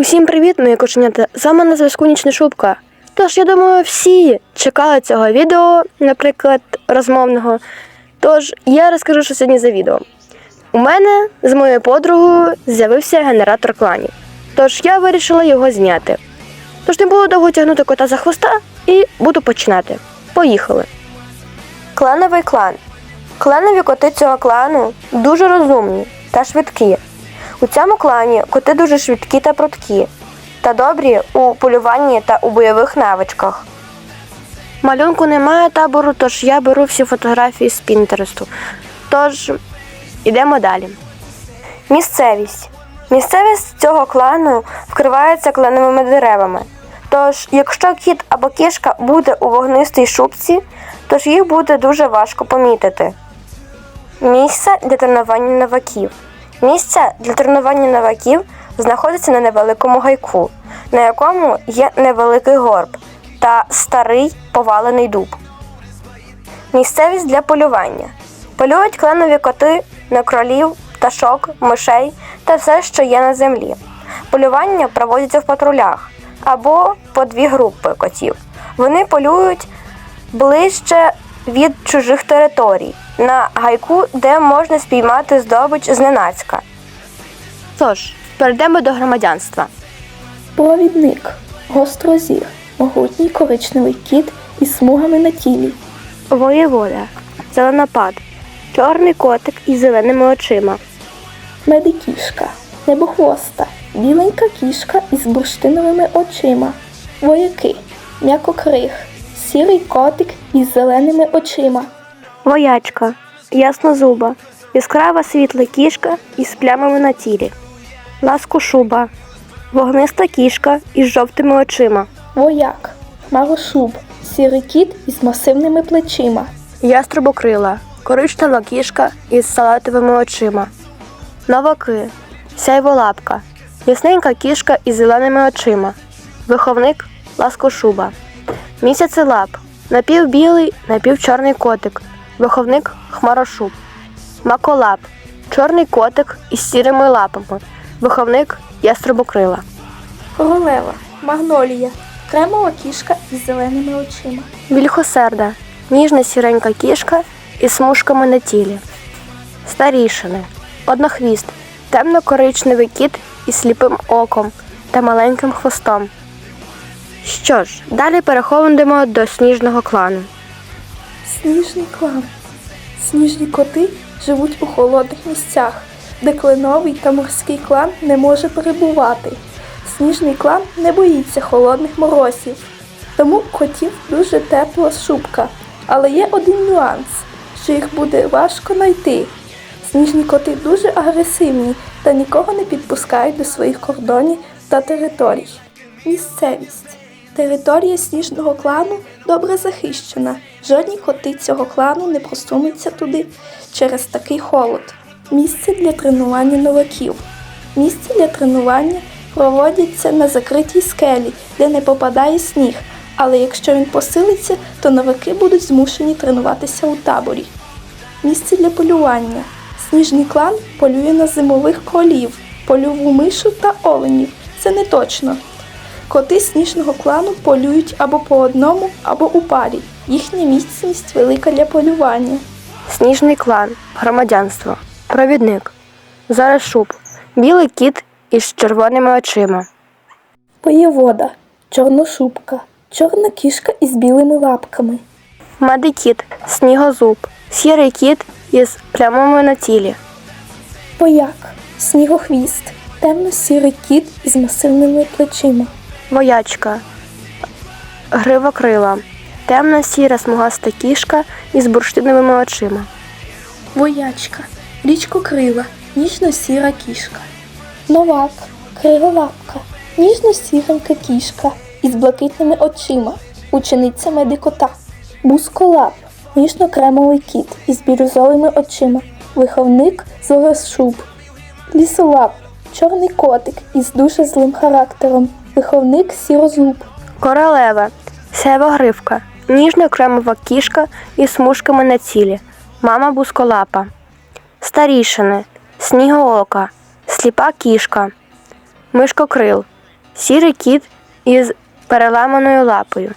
Усім привіт, мої кошенята! З вами на зв'язку Нічна Шубка. Тож, я думаю, всі чекали цього відео, наприклад, розмовного. Тож я розкажу, що сьогодні за відео. У мене з моєю подругою з'явився генератор кланів. Тож я вирішила його зняти. Тож не було довго тягнути кота за хвоста і буду починати. Поїхали. Клановий клан. Кланові коти цього клану дуже розумні та швидкі. У цьому клані коти дуже швидкі та прудкі, та добрі у полюванні та у бойових навичках. Малюнку немає табору, тож я беру всі фотографії з Пінтересту. Тож ідемо далі. Місцевість. Місцевість цього клану вкривається кленовими деревами. Тож, якщо кіт або кішка буде у вогнистій шубці, тож їх буде дуже важко помітити. Місце для тренування новаків. Місце для тренування новаків знаходиться на невеликому гайку, на якому є невеликий горб та старий повалений дуб. Місцевість для полювання. Полюють кленові коти на кролів, пташок, мишей та все, що є на землі. Полювання проводяться в патрулях або по дві групи котів. Вони полюють ближче від чужих територій на гайку, де можна спіймати здобич зненацька. Тож, перейдемо до громадянства. Провідник, гострозір, могутній коричневий кіт із смугами на тілі, Воєвода, зеленопад, чорний котик із зеленими очима, медикішка, небохвоста, біленька кішка із бурштиновими очима, вояки, м'якокриг, сірий котик із зеленими очима, воячка, яснозуба, яскрава світла кішка із плямами на тілі, ласкошуба, вогниста кішка із жовтими очима, вояк, хмарошуб, сірий кіт із масивними плечима, ястребокрила, коричнева кішка із салатовими очима, новаки, сяйволапка, ясненька кішка із зеленими очима, виховник ласкошуба, місяцелап, напівбілий, напівчорний котик, виховник хмарошуб, маколап, чорний котик із сірими лапами, виховник ястребокрила. королева, магнолія, кремова кішка із зеленими очима, Вільхосерда, ніжна сіренька кішка із смужками на тілі. Старішини, однохвіст, темно-коричневий кіт із сліпим оком та маленьким хвостом. Що ж, далі переходимо до сніжного клану. Сніжний клан. Сніжні коти живуть у холодних місцях, де кленовий та морський клан не може перебувати. Сніжний клан не боїться холодних морозів, тому котів дуже тепла шубка. Але є один нюанс, що їх буде важко знайти. Сніжні коти дуже агресивні та нікого не підпускають до своїх кордонів та територій. Місцевість. Територія сніжного клану добре захищена. Жодні коти цього клану не просунуться туди через такий холод. Місце для тренування новаків. Місце для тренування проводяться на закритій скелі, де не попадає сніг. Але якщо він посилиться, то новаки будуть змушені тренуватися у таборі. Місце для полювання. Сніжний клан полює на зимових кролів, польову мишу та оленів. Це не точно. Коти сніжного клану полюють або по одному, або у парі. Їхня місцевість велика для полювання. Сніжний клан, громадянство, провідник, Зарашуб, білий кіт із червоними очима, Воєвода, чорношубка, чорна кішка із білими лапками, медикіт, снігозуб, сірий кіт із плямами на тілі, вояк, снігохвіст, темно-сірий кіт із масивними плечима, Воячка. Гривокрила. Темна сіра смугаста кішка із бурштиновими очима. воячка, річкокрила, ніжно-сіра кішка, новак, криволапка, ніжно-сіренька кішка із блакитними очима, учениця медикота, бусколап, ніжно-кремовий кіт із бірюзовими очима, виховник зорошуб, лісолап, чорний котик із дуже злим характером, виховник сірозуб, Королева. Севогривка. Ніжна кремова кішка із смужками на цілі. Мама бусколапа. Старішини. Снігоока. Сліпа кішка. Мишкокрил. сірий кіт із переламаною лапою.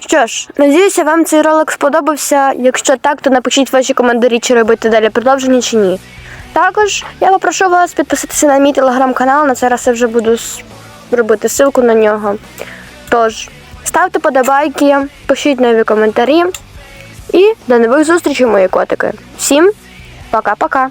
Що ж, надіюся, вам цей ролик сподобався. Якщо так, то напишіть ваші коментарі, чи робити далі продовження, чи ні. Також я попрошу вас підписатися на мій телеграм-канал, на це раз я вже буду с- робити ссылку на нього. Тож, ставте подобайки, пишіть нові коментарі і до нових зустрічей, мої котики. Всім пока-пока!